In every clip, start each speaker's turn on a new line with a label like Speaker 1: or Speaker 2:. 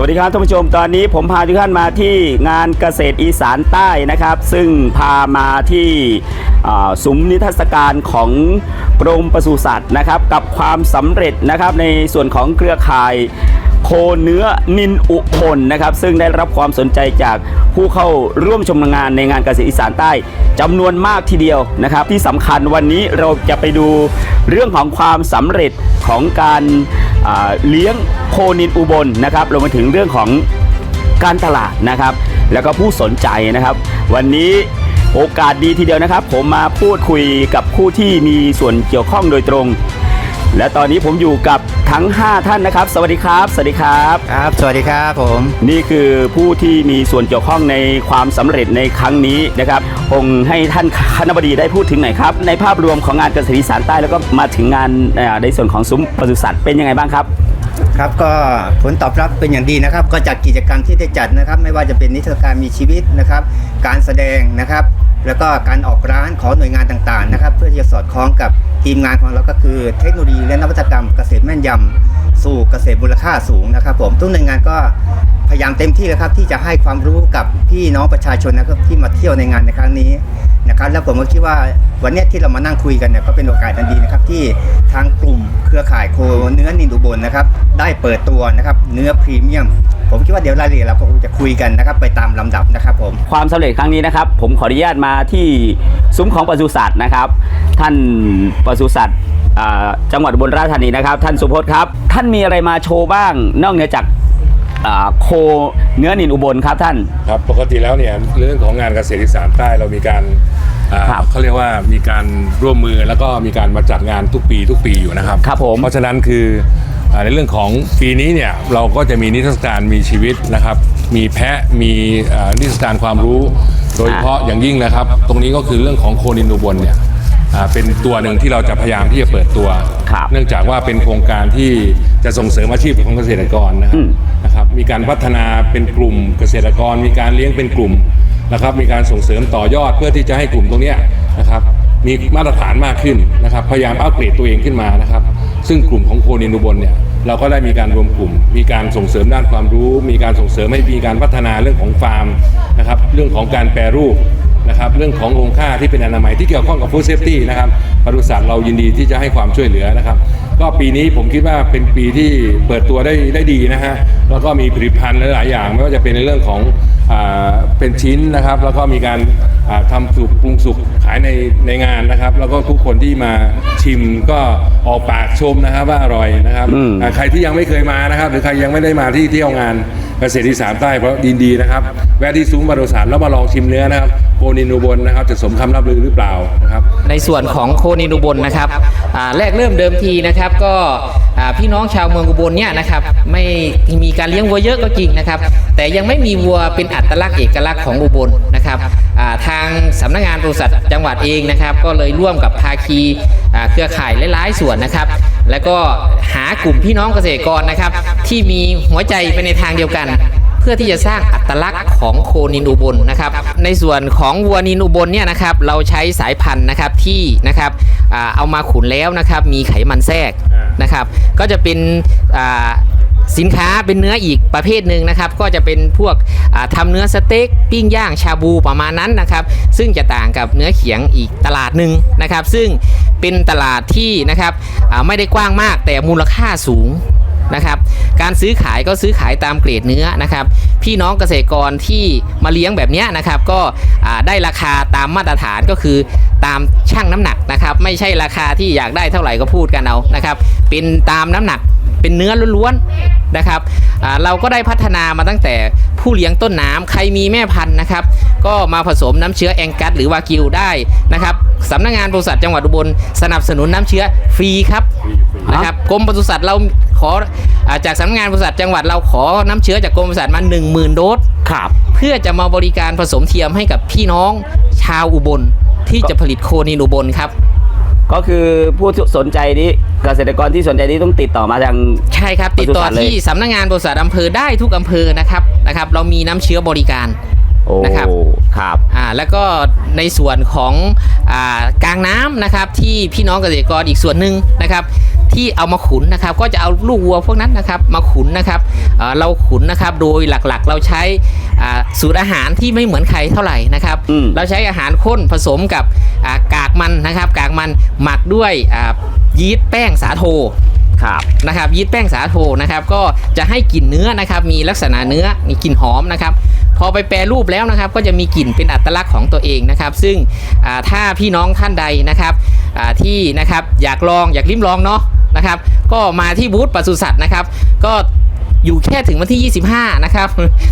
Speaker 1: วัสดีครับท่านผู้ชมตอนนี้ผมพาทุกท่านมาที่งานเกษตรอีสานใต้นะครับ ซึ่งพามาที่อ่าซุ้มนิทรรศการของกรมปศุสัตว์นะครับ กับความสำเร็จนะครับในส่วนของเครือข่ายโคเนื้อนินอุพลนะครับ ซึ่งได้รับความสนใจจากผู้เข้าร่วมชมงานในงานเกษตรอีสานใต้จำนวนมากทีเดียวนะครับ ที่สำคัญวันนี้เราจะไปดูเรื่องของความสำเร็จของการ เลี้ยงโคนินอุบลนะครับรวมไปถึงเรื่องของการตลาดนะครับ แล้วก็ผู้สนใจนะครับ วันนี้โอกาสดีทีเดียวนะครับ ผมมาพูดคุยกับผู้ที่มีส่วนเกี่ยวข้องโดยตรง และตอนนี้ผมอยู่กับทั้ง 5 ท่านนะครับ สวัสดีครับ สวัสดีครับ
Speaker 2: ครับ สวัสดีครับผม
Speaker 1: นี่คือผู้ที่มีส่วนเกี่ยวข้องในความสำเร็จในครั้งนี้นะครับคงให้ท่านคณบดีได้พูดถึงหน่อยครับ ในภาพรวมของงานเกษตรอีสานใต้แล้วก็มาถึงงานเอ่อในส่วนของซุ้มปศุสัตว์เป็นยังไงบ้างครับ
Speaker 2: ครับก็ผลตอบรับเป็นอย่างดีนะครับ ก็จากกิจกรรมที่ได้จัดนะครับ ไม่ว่าจะเป็นนิทรรศการมีชีวิตนะครับ การแสดงนะครับ แล้วก็การออกร้านของหน่วยงานต่างๆนะครับ เพื่อที่จะสอดคล้องกับทีมงานของเราก็คือเทคโนโลยีและนวัตกรรมเกษตรแม่นยำ สู่เกษตรมูลค่าสูงนะครับ ผมทุกหน่วยงานก็พยายามเต็มที่แล้วครับที่จะให้ความรู้กับพี่น้องประชาชนนะครับที่มาเที่ยวในงานในครั้งนี้นะครับแล้วผมก็คิดว่าวันนี้ที่เรามานั่งคุยกันเนี่ยก็เป็นโอกาสอันดีนะครับที่ทางกลุ่มเครือข่ายโคเนื้อนินอุบลนะครับได้เปิดตัวนะครับเนื้อพรีเมียม ผมคิดว่าเดี๋ยวรายละเอียดเราก็คงจะคุยกันนะครับไปตามลำดับนะครับผม
Speaker 1: ความสำเร็จครั้งนี้นะครับ ผมขออนุญาตมาที่ซุ้มของปศุสัตว์นะครับ ท่านปศุสัตว์ จังหวัดอุบลราชธานีนะครับ ท่านสุพจน์ครับ ท่านมีอะไรมาโชว์บ้าง นอกเหนือจากอ่าโคเนื้อนินอุบลครับท่าน
Speaker 3: ครับปกติแล้วเนี่ยเรื่องของงานเกษตรอีสานใต้เรามีการอ่า
Speaker 1: ครับ
Speaker 3: เขาเรียกว่ามีการร่วมมือแล้วก็มีการมาจัดงานทุกปีทุกปีอยู่นะครับ
Speaker 1: ครับผม
Speaker 3: เพราะฉะนั้นคืออ่าในเรื่องของปีนี้เนี่ยเราก็จะมีนิทรรศการมีชีวิตนะครับ มีแพะมีอ่านิทรรศการความรู้ โดยเฉพาะอย่างยิ่งนะครับ ตรงนี้ก็คือเรื่องของโคนินอุบลเนี่ย อ่าเป็นตัวหนึ่งที่เราจะพยายามที่จะเปิดตัว
Speaker 1: ครับ
Speaker 3: เนื่องจากว่าเป็นโครงการที่จะส่งเสริมอาชีพของเกษตรกรนะครั
Speaker 1: อื
Speaker 3: บ
Speaker 1: ม
Speaker 3: นะครับ มีการพัฒนาเป็นกลุ่มเกษตรกร มีการเลี้ยงเป็นกลุ่มนะครับ มีการส่งเสริมต่อยอดเพื่อที่จะให้กลุ่มตรงเนี้ยนะครับ มีมาตรฐานมากขึ้นนะครับ พยายามอัปเกรดตัวเองขึ้นมานะครับ ซึ่งกลุ่มของโคนินอุบลเนี่ยเราก็ได้มีการรวมกลุ่ม มีการส่งเสริมด้านความรู้ มีการส่งเสริมให้มีการพัฒนาเรื่องของฟาร์มนะครับ เรื่องของการแปรรูป นะครับเรื่องขององค่าที่เป็นอนามัยที่เกี่ยวข้องกับฟู้ดเซฟตี้นะครับปศุสัตว์เรายินดีที่จะให้ความช่วยเหลือนะครับ ก็ปีนี้ผมคิดว่าเป็นปีที่เปิดตัวได้ได้ดีนะฮะแล้วก็มีผลิตภัณฑ์หลายๆอย่างไม่ว่าจะเป็นในเรื่องของ เป็นชิ้นนะครับ แล้วก็มีการอ่าทำสุกปรุงสุกขายในในงานนะครับ แล้วก็ทุกคนที่มาชิมก็ออกปากชมนะครับว่าอร่อยนะครับ
Speaker 1: อืม
Speaker 3: อ่าใครที่ยังไม่เคยมานะครับ หรือใครยังไม่ได้มาที่เที่ยวงานเกษตรอีสานใต้เพราะยินดีนะครับ แวะที่ซุ้มบารุสานแล้วมาลองชิมเนื้อนะครับโคนินูบนนะครับ จะสมคำรับลือหรือเปล่านะครับ
Speaker 4: ในส่วนของโคนินอุบลนะครับอ่าแรกเริ่มเดิมทีนะครับก็อ่า พี่น้องชาวเมืองอุบลเนี่ยนะครับไม่มีการเลี้ยงวัวเยอะก็จริงนะครับ แต่ยังไม่มีวัวเป็นอัตลักษณ์เอกลักษณ์ของอุบลนะครับทางสำนักงานปศุสัตว์จังหวัดเองนะครับ ก็เลยร่วมกับภาคีเครือข่ายหลายๆส่วนนะครับ แล้วก็หากลุ่มพี่น้องเกษตรกรนะครับ ที่มีหัวใจไปในทางเดียวกัน พื่อที่จะสร้างอัตลักษณ์ของโคนินอุบลนะครับ ในส่วนของวัวนินอุบลเนี่ยนะครับเราใช้สายพันธุ์นะครับที่นะครับอ่าเอามาขุนแล้วนะครับมีไขมันแทรกนะครับ ก็จะเป็นอ่าสินค้าเป็นเนื้ออีกประเภทหนึ่งนะครับ ก็จะเป็นพวกอ่าทำเนื้อสเต็กปิ้งย่างชาบูประมาณนั้นนะครับ ซึ่งจะต่างกับเนื้อเขียงอีกตลาดหนึ่งนะครับ ซึ่งเป็นตลาดที่นะครับอ่าไม่ได้กว้างมากแต่มูลค่าสูง นะครับ การซื้อขายก็ซื้อขายตามเกรดเนื้อนะครับ พี่น้องเกษตรกรที่มาเลี้ยงแบบนี้นะครับ ก็ได้ราคาตามมาตรฐานก็คือตามช่างน้ำหนักนะครับ ไม่ใช่ราคาที่อยากได้เท่าไหร่ก็พูดกันเอานะครับ เป็นตามน้ำหนักเป็นเนื้อล้วนๆนะครับเราก็ได้พัฒนามาตั้งแต่ผู้เลี้ยงต้นน้ำใครมีแม่พันธุ์นะครับ ก็มาผสมน้ำเชื้อแองกัสหรือวากิวได้นะครับสำนักงานปศุสัตว์จังหวัดอุบลสนับสนุนน้ำเชื้อฟรีครับนะครับกรมปศุสัตว์เรา ขออาจากสำนักงานปศุสัตว์จังหวัดเราขอน้ำเชื้อจากกรมปศุสัตว์มา1 0,000 โดส
Speaker 1: ครับ
Speaker 4: เพื่อจะมาบริการผสมเทียมให้กับพี่น้องชาวอุบลที่จะผลิตโคนินอุบลครับ
Speaker 1: ก็คือผู้ที่สนใจนี้เกษตรกรที่สนใจนี้ต้องติดต่อมาทาง
Speaker 4: ใช่ครับ ติดต่อ
Speaker 1: ปศุสัตว์เลย
Speaker 4: ที่สำนักงานปศุสัตว์อำเภอได้ทุกอำเภอนะครับนะครับ เรามีน้ำเชื้อบริการ
Speaker 1: โอ้
Speaker 4: นะครับ
Speaker 1: ครับ
Speaker 4: อ่าแล้วก็ในส่วนของอ่ากลางน้ำนะครับที่พี่น้องเกษตรกรอีกส่วนหนึ่งนะครับ ที่เอามาขุนนะครับ ก็จะเอาลูกวัวพวกนั้นนะครับมาขุนนะครับเอ่อเราขุนนะครับโดยหลักๆ เราใช้อ่าสูตรอาหารที่ไม่เหมือนใครเท่าไหร่นะครับ
Speaker 1: อืม
Speaker 4: เราใช้อาหารข้นผสมกับอ่ากากมันนะครับ กากมันหมักด้วยอ่ายีสต์แป้งสาโท
Speaker 1: ครับ
Speaker 4: นะครับยีสต์แป้งสาโทนะครับ ก็จะให้กลิ่นเนื้อนะครับ มีลักษณะเนื้อมีกลิ่นหอมนะครับพอไปแปรรูปแล้วนะครับก็จะมีกลิ่นเป็นอัตลักษณ์ของตัวเองนะครับ ซึ่งอ่าถ้าพี่น้องท่านใดนะครับอ่าที่นะครับอยากลองอยากลิ้มลองเนาะ นะครับ ก็มาที่บูธปศุสัตว์นะครับ ก็อยู่แค่ถึงวันที่ 25 นะครับ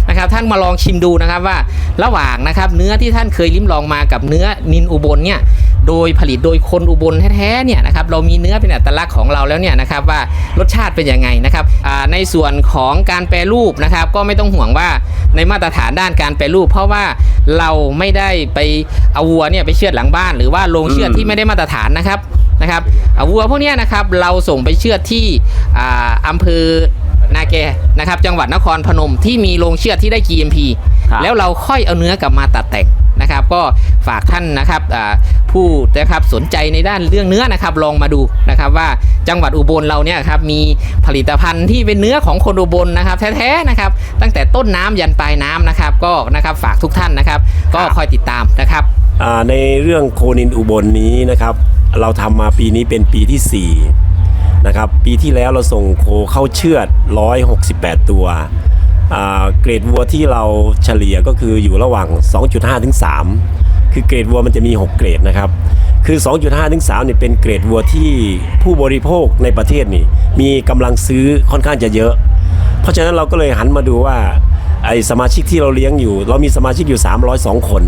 Speaker 4: นะครับท่านมาลองชิมดูนะครับว่าระหว่างนะครับเนื้อที่ท่านเคยลิ้มลองมากับเนื้อนินอุบลเนี่ยโดยผลิตโดยคนอุบลแท้ๆเนี่ยนะครับเรามีเนื้อเป็นอัตลักษณ์ของเราแล้วเนี่ยนะครับว่ารสชาติเป็นยังไงนะครับในส่วนของการแปรรูปนะครับก็ไม่ต้องห่วงว่าในมาตรฐานด้านการแปรรูป เพราะว่าเราไม่ได้ไปเอาวัวเนี่ยไปเชือดหลังบ้าน หรือว่าโรงเชือดที่ไม่ได้มาตรฐานนะครับ นะครับอ่าวัวพวกเนี้ยนะครับเราส่งไปเชือดที่อ่าอำเภอนาแกนะครับจังหวัดนครพนมที่มีโรงเชือดที่ได้ GMP
Speaker 1: ครับ
Speaker 4: แล้วเราค่อยเอาเนื้อกลับมาตัดแต่ง นะครับ ก็ฝากท่านนะครับผู้นะครับสนใจในด้านเรื่องเนื้อนะครับลองมาดูนะครับว่าจังหวัดอุบลเราเนี่ยครับมีผลิตภัณฑ์ที่เป็นเนื้อของคนอุบลนะครับแท้ๆนะครับ ตั้งแต่ต้นน้ำยันปลายน้ำนะครับ ก็นะครับฝากทุกท่านนะครับ ก็คอยติดตามนะครับ
Speaker 5: ในเรื่องโคนินอุบลนี้นะครับ เราทำมาปีนี้เป็นปีที่4นะครับปีที่แล้วเราส่งโคเข้าเชือด 168 ตัว เกรดวัวที่เราเฉลี่ยก็คืออยู่ระหว่าง 2.5ถึง3คือเกรดวัวมันจะมี 6 เกรดนะครับ คือ 2.5ถึง3เนี่ยเป็นเกรดวัวที่ผู้บริโภคในประเทศนี่ มีกำลังซื้อค่อนข้างจะเยอะ เพราะฉะนั้นเราก็เลยหันมาดูว่าไอสมาชิกที่เราเลี้ยงอยู่ เรามีสมาชิกอยู่ 302 คน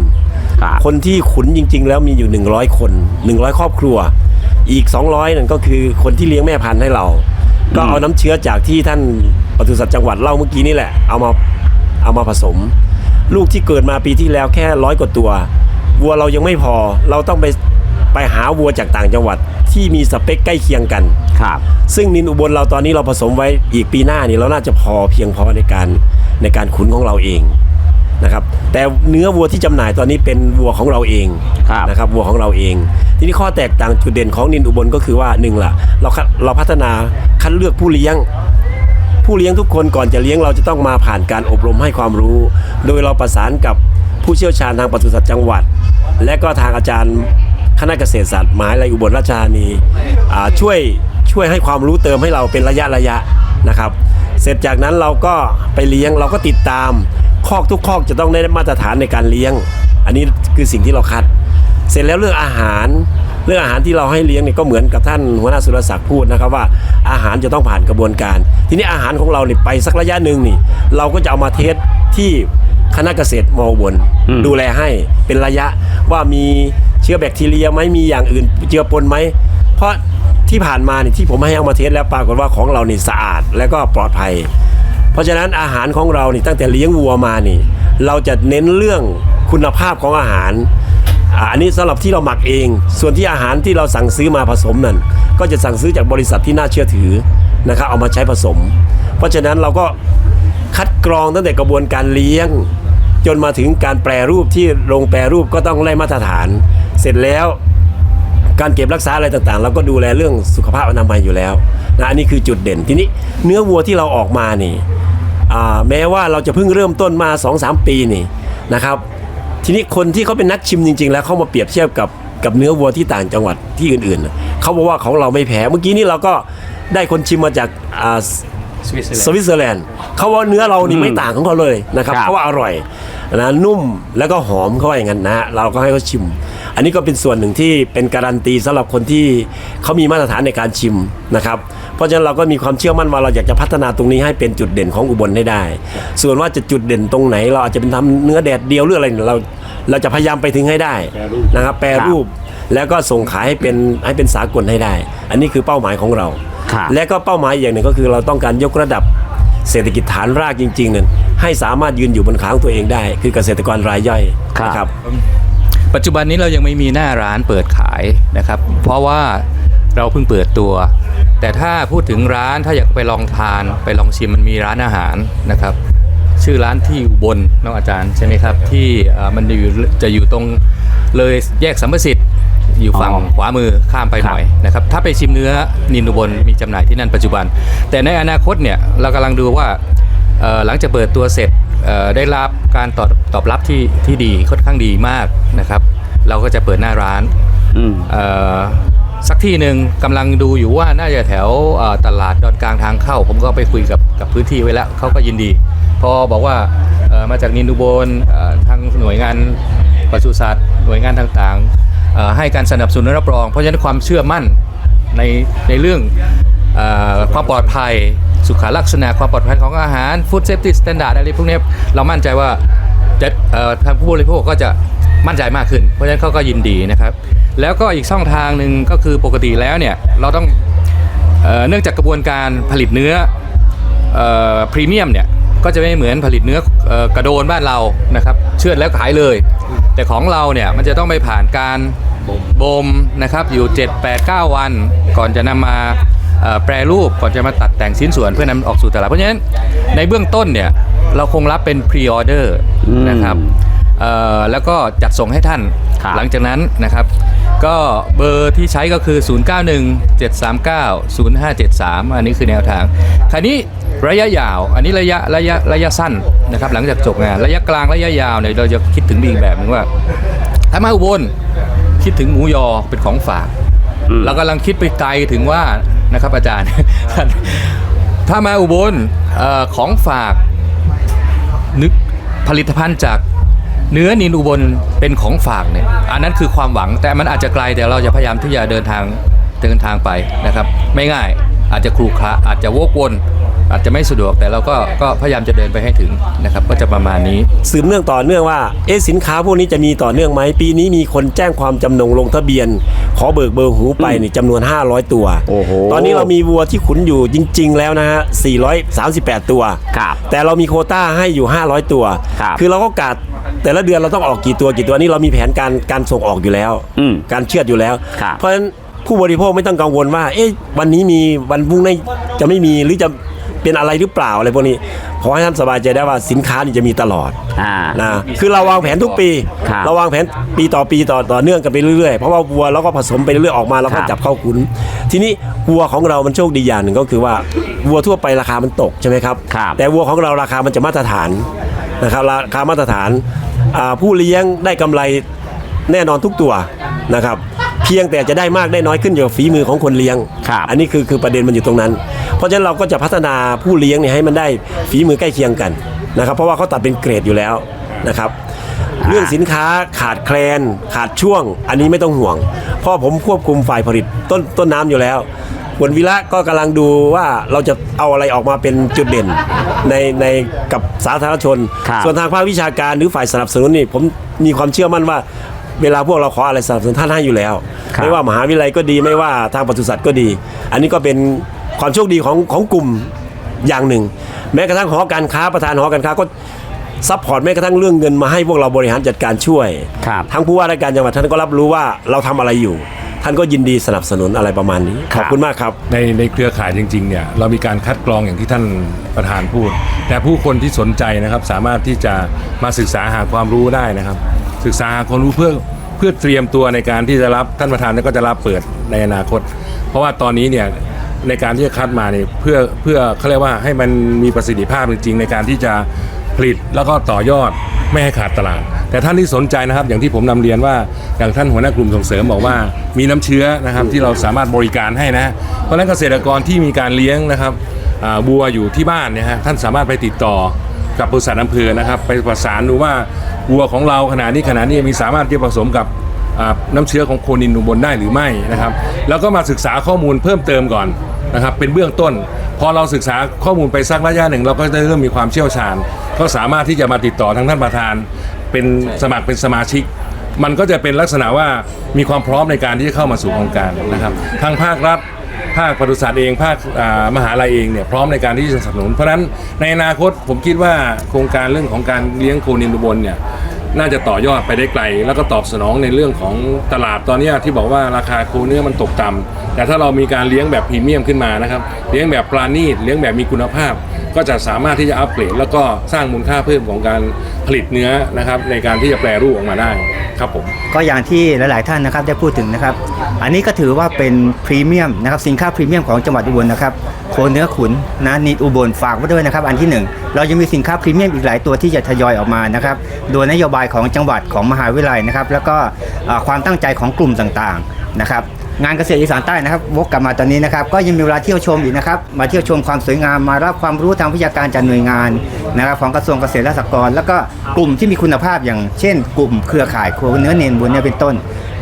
Speaker 1: ครับ
Speaker 5: คนที่ขุนจริง ๆ แล้วมีอยู่ 100 คน 100 ครอบครัว อีก 200 นั่นก็คือคนที่เลี้ยงแม่พันธุ์ให้เรา ก็เอาน้ำเชื้อจากที่ท่าน ปศุสัตว์จังหวัดเล่าเมื่อกี้นี่แหละ เอามาเอามาผสม ลูกที่เกิดมาปีที่แล้วแค่ร้อยกว่าตัว วัวเรายังไม่พอเราต้องไปไปหาวัวจากต่างจังหวัดที่มีสเปคใกล้เคียงกัน
Speaker 1: ครับ
Speaker 5: ซึ่งนินอุบลเราตอนนี้เราผสมไว้อีกปีหน้านี่เราน่าจะพอเพียงพอในการในการขุนของเราเองนะครับแต่เนื้อวัวที่จำหน่ายตอนนี้เป็นวัวของเราเอง
Speaker 1: ครับ
Speaker 5: นะครับวัวของเราเอง ทีนี้ข้อแตกต่างจุดเด่นของนินอุบลก็คือว่าหนึ่งล่ะเราคัดเราพัฒนาคัดเลือกผู้เลี้ยง ผู้เลี้ยงทุกคนก่อนจะเลี้ยงเราจะต้องมาผ่านการอบรมให้ความรู้ โดยเราประสานกับผู้เชี่ยวชาญทางปศุสัตว์จังหวัด และก็ทางอาจารย์คณะเกษตรศาสตร์มหาวิทยาลัยอุบลราชธานีช่วยช่วยให้ความรู้เติมให้เราเป็นระยะระยะนะครับ เสร็จจากนั้นเราก็ไปเลี้ยงเราก็ติดตามคอกทุกคอกจะต้องได้มาตรฐานในการเลี้ยง อันนี้คือสิ่งที่เราคัด เสร็จแล้วเรื่องอาหาร เรื่องอาหารที่เราให้เลี้ยงเนี่ยก็เหมือนกับท่านหัวหน้าสุรศักดิ์พูดนะครับว่าอาหารจะต้องผ่านกระบวนการ ทีนี้อาหารของเราเนี่ยไปสักระยะหนึ่งนี่ เราก็จะเอามาเทสที่คณะเกษตรมอบน
Speaker 1: อืม
Speaker 5: ดูแลให้เป็นระยะว่ามีเชื้อแบคทีเรียไหมมีอย่างอื่นเจือปนไหมเพราะที่ผ่านมาเนี่ยที่ผมให้เอามาเทสแล้วปรากฏว่าของเรานี่สะอาดและก็ปลอดภัย เพราะฉะนั้นอาหารของเรานี่ตั้งแต่เลี้ยงวัวมานี่ เราจะเน้นเรื่องคุณภาพของอาหาร อ่าอันนี้สำหรับที่เราหมักเอง ส่วนที่อาหารที่เราสั่งซื้อมาผสมนั่นก็จะสั่งซื้อจากบริษัทที่น่าเชื่อถือนะครับเอามาใช้ผสม เพราะฉะนั้นเราก็คัดกรองตั้งแต่กระบวนการเลี้ยง จนมาถึงการแปรรูปที่โรงแปรรูปก็ต้องไล่มาตรฐาน เสร็จแล้วการเก็บรักษาอะไรต่างๆ เราก็ดูแลเรื่องสุขภาพอนามัยอยู่แล้วนะอันนี้คือจุดเด่นทีนี้เนื้อวัวที่เราออกมานี่แม้ว่าเราจะเพิ่งเริ่มต้นมา 2-3 ปีนี่นะครับ ทีนี้คนที่เขาเป็นนักชิมจริง ๆ แล้วเขามาเปรียบเทียบกับกับเนื้อวัวที่ต่างจังหวัดที่อื่นๆน่ะเขาบอกว่าของเราไม่แพ้เมื่อกี้นี้เราก็ได้คนชิมมาจากอ่าสวิตเซอร์แลนด์เขาว่าเนื้อเรานี่ไม่ต่างของเขาเลยนะครับ
Speaker 1: ครับ
Speaker 5: เขาว่าอร่อยนะนุ่มแล้วก็หอมเขาว่าอย่างนั้นนะฮะเราก็ให้เขาชิม อันนี้ก็เป็นส่วนหนึ่งที่เป็นการันตีสำหรับคนที่เขามีมาตรฐานในการชิมนะครับเพราะฉะนั้นเราก็มีความเชื่อมั่นว่าเราอยากจะพัฒนาตรงนี้ให้เป็นจุดเด่นของอุบลให้ได้ ส่วนว่าจะจุดเด่นตรงไหน เราอาจจะเป็นทำเนื้อแดดเดียวหรืออะไรเนี่ยเราเราจะพยายามไปถึงให้ได้นะครับแปรรูปแล้วก็ส่งขายให้เป็นให้เป็นสากลให้ได้ อันนี้คือเป้าหมายของเรา
Speaker 1: ครับ
Speaker 5: และก็เป้าหมายอย่างหนึ่งก็คือเราต้องการยกระดับเศรษฐกิจฐานรากจริงๆนั่นให้สามารถยืนอยู่บนขาของตัวเองได้ คือเกษตรกรรายย่อย
Speaker 1: ครับ
Speaker 5: นะครับ
Speaker 6: ปัจจุบันนี้เรายังไม่มีหน้าร้านเปิดขายนะครับ เพราะว่าเราเพิ่งเปิดตัว แต่ถ้าพูดถึงร้านถ้าอยากไปลองทาน ไปลองชิมมันมีร้านอาหารนะครับ ชื่อร้านที่อุบลน้องอาจารย์ใช่ไหมครับ ที่มันอยู่จะอยู่ตรงเลยแยกสัมประสิทธิ์อยู่ฝั่งขวามือข้ามไปหน่อยนะครับ ถ้าไปชิมเนื้อนินอุบลมีจำหน่ายที่นั่นปัจจุบัน แต่ในอนาคตเนี่ยเรากำลังดูว่าหลังจากเปิดตัวเสร็จ ได้รับการตอบตอบรับที่ที่ดีค่อนข้างดีมากนะครับ เราก็จะเปิดหน้าร้าน
Speaker 1: อืม
Speaker 6: เอ่อสักที่หนึ่งกำลังดูอยู่ว่าน่าจะแถวเอ่อตลาดดอนกลางทางเข้า ผมก็ไปคุยกับกับพื้นที่ไว้แล้วเขาก็ยินดี พอบอกว่าเอ่อมาจากนินดูโบนเอ่อทางหน่วยงานปศุสัตว์หน่วยงานต่างๆเอ่อให้การสนับสนุนรับรอง เพราะฉะนั้นความเชื่อมั่นในในเรื่องเออความปลอดภัย สุขลักษณะความปลอดภัยของอาหาร Food Safety Standard อะไรพวกนี้เรามั่นใจว่าจะทางผู้บริโภคก็จะมั่นใจมากขึ้น เพราะฉะนั้นเขาก็ยินดีนะครับ แล้วก็อีกช่องทางหนึ่งก็คือปกติแล้วเนี่ยเราต้องเออเนื่องจากกระบวนการผลิตเนื้อพรีเมียมเนี่ยก็จะไม่เหมือนผลิตเนื้อออกระโดนบ้านเรานะครับ เชือดแล้วขายเลย แต่ของเราเนี่ยมันจะต้องไปผ่านการบ่มนะครับอยู่ 7 8 9 วันก่อนจะนำมา แปรรูปก่อนจะมาตัดแต่งชิ้นส่วนเพื่อนำออกสู่ตลาดเพราะฉะนั้นในเบื้องต้นเนี่ยเราคงรับเป็นพรีออเดอร์
Speaker 1: อืม
Speaker 6: นะครับเอ่อแล้วก็จัดส่งให้ท่าน
Speaker 1: ครับ
Speaker 6: หลังจากนั้นนะครับ ก็เบอร์ที่ใช้ก็คือ 091 739 0573 อันนี้คือแนวทางคราวนี้ระยะยาว อันนี้ระยะระยะระยะสั้นนะครับ หลังจากจบงานระยะกลางระยะยาวเนี่ยเราจะคิดถึงอีกแบบหนึงว่า ถ้ามาอุบลคิดถึงหมูยอเป็นของฝาก
Speaker 1: อืม
Speaker 6: เรากำลังคิดไปไกลถึงว่านะครับอาจารย์ ถ้ามาอุบลอของฝากนึกผลิตภัณฑ์จากเนื้อนินอุบลเป็นของฝากเนี่ยอันนั้นคือความหวังแต่มันอาจจะไกลแต่เราจะพยายามที่จะเดินทางเดินทางไปนะครับ ไม่ง่ายอาจจะครูคละอาจจะวกวน อาจจะไม่สะดวกแต่เราก็ก็พยายามจะเดินไปให้ถึงนะครับ ก็จะประมาณนี้
Speaker 5: สืบเนื่องต่อเนื่องว่าเอ๊ะสินค้าพวกนี้จะมีต่อเนื่องไหมปีนี้มีคนแจ้งความจำนงลงทะเบียน ขอเบิกเบอร์หูไปนี่จำนวน 500 ตัว
Speaker 1: โอ้โห
Speaker 5: ตอนนี้เรามีวัวที่ขุนอยู่จริง ๆ แล้วนะฮะ438 ตัว
Speaker 1: ครับ
Speaker 5: แต่เรามีโควต้าให้อยู่ 500 ตัว
Speaker 1: ครับ
Speaker 5: อเราก็กาดแต่ละเดือนเราต้องออกกี่ตัวกี่ตัวนี่เรามีแผนการการส่งออกอยู่แล้ว
Speaker 1: อืม
Speaker 5: การเชือดอยู่แล้ว
Speaker 1: ครับ
Speaker 5: เพราะฉะนั้นผู้บริโภคไม่ต้องกังวลว่า เอ๊ะวันนี้มีวันพรุ่งนี้จะไม่มีหรือจะ เป็นอะไรหรือเปล่าอะไรพวกนี้ขอให้ท่านสบายใจได้ว่าสินค้านี่จะมีตลอด
Speaker 1: อ่า
Speaker 5: นะคือเราวางแผนทุกปี
Speaker 1: ครับ
Speaker 5: เราวางแผนปีต่อปีต่อต่อเนื่องกันไปเรื่อยๆเพราะว่าวัวเราก็ผสมไปเรื่อยๆออกมาเรา
Speaker 1: ครั
Speaker 5: ก็
Speaker 1: บ
Speaker 5: จับเข้าขุน ทีนี้วัวของเรามันโชคดีอย่างหนึ่งก็คือว่าวัวทั่วไปราคามันตกใช่ไหมครับ
Speaker 1: ครับ
Speaker 5: แต่วัวของเราราคามันจะมาตรฐานนะครับราคามาตรฐานอ่าผู้เลี้ยงได้กำไรแน่นอนทุกตัวนะครับเพียงแต่จะได้มากได้น้อยขึ้นอยู่กับฝีมือของคนเลี้ยง
Speaker 1: ครับ
Speaker 5: อันนี้คือคือประเด็นมันอยู่ตรงนั้น เพราะฉะนั้นเราก็จะพัฒนาผู้เลี้ยงเนี่ยให้มันได้ฝีมือใกล้เคียงกันนะครับ เพราะว่าเขาตัดเป็นเกรดอยู่แล้วนะครับเรื่องสินค้าขาดแคลน ขาดช่วง อันนี้ไม่ต้องห่วง เพราะผมควบคุมฝ่ายผลิตต้นต้นน้ำอยู่แล้วบนวิระก็กำลังดูว่าเราจะเอาอะไรออกมาเป็นจุดเด่นในในกับสาธารณชน
Speaker 1: ครับ
Speaker 5: ส่วนทางภาควิชาการหรือฝ่ายสนับสนุนนี่ผมมีความเชื่อมั่นว่า เวลาพวกเราขออะไรสนับสนุนท่านให้อยู่แล้ว
Speaker 1: ครับ
Speaker 5: ไม่ว่ามหาวิทยาลัยก็ดีไม่ว่าทางปศุสัตว์ก็ดี อันนี้ก็เป็นความโชคดีของของกลุ่มอย่างหนึ่ง แม้กระทั่งหอการค้าประธานหอการค้าก็ซัพพอร์ตแม้กระทั่งเรื่องเงินมาให้พวกเราบริหารจัดการช่วย
Speaker 1: ครับ
Speaker 5: ทั้งผู้ว่าราชการจังหวัดท่านก็รับรู้ว่าเราทำอะไรอยู่ ท่านก็ยินดีสนับสนุนอะไรประมาณนี้
Speaker 1: ค
Speaker 5: ข
Speaker 1: รับ
Speaker 5: อบคุณมากครับ
Speaker 3: ในในเครือข่ายจริงๆเนี่ยเรามีการคัดกรองอย่างที่ท่านประธานพูด แต่ผู้คนที่สนใจนะครับสามารถที่จะมาศึกษาหาความรู้ได้นะครับ ศึกษาหาความรู้เพื่อเพื่อเตรียมตัวในการที่จะรับท่านประธานก็จะรับเปิดในอนาคต เพราะว่าตอนนี้เนี่ยในการที่จะคัดมาเนี่ยเพื่อเพื่อเขาเรียกว่าให้มันมีประสิทธิภาพจริงๆ ในการที่จะผลิตแล้วก็ต่อยอดไม่ให้ขาดตลาด แต่ท่านที่สนใจนะครับ อย่างที่ผมนำเรียนว่าอย่างท่านหัวหน้ากลุ่มส่งเสริมบอกว่ามีน้ำเชื้อนะครับที่เราสามารถบริการให้นะ เพราะฉะนั้นเกษตรกรที่มีการเลี้ยงนะครับอ่าวัวอยู่ที่บ้านเนี่ยฮะท่านสามารถไปติดต่อกับบริษัทอำเภอนะครับ ไปประสานดูว่าวัวของเราขนาดนี้ขนาดนี้มีสามารถที่จะผสมกับอ่าน้ำเชื้อของโคนินอุบลได้หรือไม่นะครับ แล้วก็มาศึกษาข้อมูลเพิ่มเติมก่อนนะครับ เป็นเบื้องต้น พอเราศึกษาข้อมูลไปสักระยะหนึ่ง เราก็จะเริ่มมีความเชี่ยวชาญ ก็สามารถที่จะมาติดต่อทางท่านประธาน เป็นสมัครเป็นสมาชิก มันก็จะเป็นลักษณะว่ามีความพร้อมในการที่จะเข้ามาสู่โครงการนะครับทางภาครัฐภาคปศุสัตว์เองภาคอ่ามหาลัยเองเนี่ยพร้อมในการที่จะสนับสนุน เพราะฉะนั้นในอนาคตผมคิดว่าโครงการเรื่องของการเลี้ยงโคนินอุบลเนี่ยน่าจะต่อยอดไปได้ไกล แล้วก็ตอบสนองในเรื่องของตลาดตอนเนี้ยที่บอกว่าราคาโคเนื้อมันตกต่ำแต่ถ้าเรามีการเลี้ยงแบบพรีเมียมขึ้นมานะครับเลี้ยงแบบปราณีตเลี้ยงแบบมีคุณภาพ ก็จะสามารถที่จะอัปเกรดแล้วก็สร้างมูลค่าเพิ่มของการผลิตเนื้อนะครับในการที่จะแปรรูปออกมาได้ครับผม
Speaker 2: ก็อย่างที่หลาย ๆ ท่านนะครับได้พูดถึงนะครับ อันนี้ก็ถือว่าเป็นพรีเมียมนะครับสินค้าพรีเมียมของจังหวัดอุบลนะครับโคเนื้อขุนนะนิดอุบลฝากไว้ด้วยนะครับ อันที่หนึ่งเรายังมีสินค้าพรีเมียมอีกหลายตัวที่จะทยอยออกมานะครับโดยนโยบายของจังหวัดของมหาวิทยาลัยนะครับแล้วก็ความตั้งใจของกลุ่มต่าง ๆ นะครับ งานเกษตรอีสานใต้นะครับวกกลับมาตอนนี้นะครับ ก็ยังมีเวลาเที่ยวชมอีกนะครับ มาเที่ยวชมความสวยงามมารับความรู้ทางวิชาการจากหน่วยงานนะครับของกระทรวงเกษตรและสหกรณ์แล้วก็กลุ่มที่มีคุณภาพอย่างเช่น กลุ่มเครือข่ายโคเนื้อเนนบุญเนี่ยเป็นต้น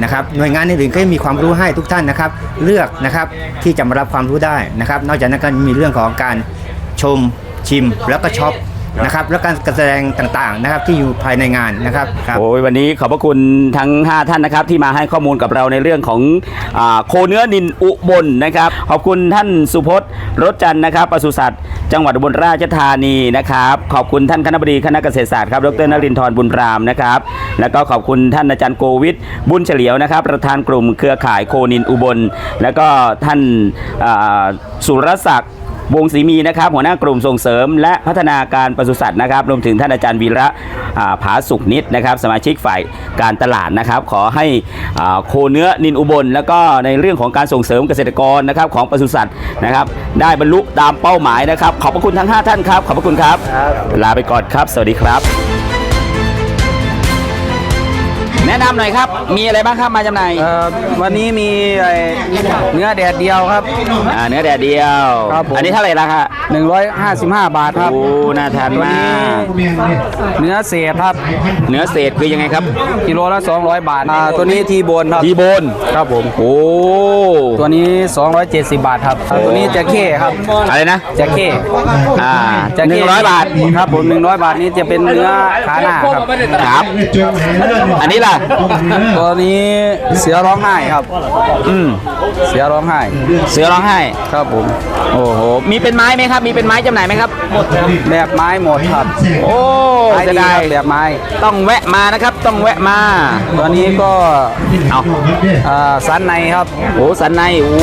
Speaker 2: นะครับหน่วยงานอื่นๆก็มีความรู้ให้ทุกท่านนะครับ เลือกนะครับที่จะมารับความรู้ได้นะครับ นอกจากนั้นก็มีเรื่องของการชมชิมแล้วก็ช็อป นะครับแล้วการแสดงต่างๆนะครับที่อยู่ภายในงานนะครับครับ
Speaker 1: โอ้ยวันนี้ขอบพระคุณทั้ง 5 ท่านนะครับที่มาให้ข้อมูลกับเราในเรื่องของอาโคเนื้อนินอุบลนะครับ ขอบคุณท่านสุพจน์รถจันทร์นะครับปศุสัตว์จังหวัดอุบลราชธานีนะครับ ขอบคุณท่านคณะบดีคณะเกษตรศาสตร์ครับดรนรินทร์บุญรามนะครับแล้วก็ขอบคุณท่านอาจารย์โกวิทบุญเฉลียวนะครับ ประธานกลุ่มเครือข่ายโคนินอุบล แล้วก็ท่านอ่าสุรศักดิ์ วงศรีมีนะครับ หัวหน้ากลุ่มส่งเสริม และพัฒนาการปศุสัตว์นะครับรวมถึงท่านอาจารย์วีระอ่าผาสุขนิดนะครับ สมาชิกฝ่ายการตลาดนะครับ ขอให้อ่าโคเนื้อนินอุบล แล้วก็ในเรื่องของการส่งเสริมเกษตรกรนะครับของปศุสัตว์นะครับ ได้บรรลุตามเป้าหมายนะครับ ขอบพระคุณทั้ง 5 ท่านครับ ขอบพระคุณครับ ลาไปก่อนครับ สวัสดีครับ แนะนำหน่อยครับ มีอะไรบ้างครับมาจำหน่าย
Speaker 7: เอ่อวันนี้มีไอ้เนื้อแดดเดียวครับ
Speaker 1: อ่าเนื้อแดดเดียว
Speaker 7: ครับผม
Speaker 1: อันนี้เท่าไหร่ราคา
Speaker 7: 155 บาทครับ
Speaker 1: โอ้น่าทาน
Speaker 7: ตัว
Speaker 1: มา
Speaker 7: นี้
Speaker 1: ก
Speaker 7: เนื้อเศษครับ
Speaker 1: เนื้อเศษคือยังไงครับ
Speaker 7: กิโลละ200 บาทอ่าตัวนี้ทีโบนครับ
Speaker 1: ทีโบน
Speaker 7: ครับผม
Speaker 1: โอ้
Speaker 7: ตัวนี้ 270 บาทครับอ่าตัวนี้แจ็คเก้ครับ
Speaker 1: อะไรนะ
Speaker 7: แจ็คเก้
Speaker 1: อ่า
Speaker 7: แจ็ค
Speaker 1: หนึ่
Speaker 7: เก้
Speaker 1: งร้อยบาท
Speaker 7: ครับผม100 บาทนี้จะเป็นเนื้อขาหน้าครับ
Speaker 1: ครับ อันนี้ล่ะ
Speaker 7: ตัวนี้เสือร้องไห้ครับ
Speaker 1: อืม
Speaker 7: เสือร้องไห้
Speaker 1: เสือร้องไห้
Speaker 7: ครับผม
Speaker 1: โอ้โห มีเป็นไม้ไหมครับ มีเป็นไม้จำหน่ายไหมครับ
Speaker 7: แบบไม้หมดครับ
Speaker 1: โอ้
Speaker 7: ไม้
Speaker 1: เสี
Speaker 7: ดี
Speaker 1: ยดา
Speaker 7: ค
Speaker 1: ย
Speaker 7: รับแบบไม้
Speaker 1: ต้องแวะมานะครับ ต้องแวะมา
Speaker 7: ตัวนี้ก็
Speaker 1: เอา
Speaker 7: อ่าสันในครับ
Speaker 1: โอ้สันใน โอ้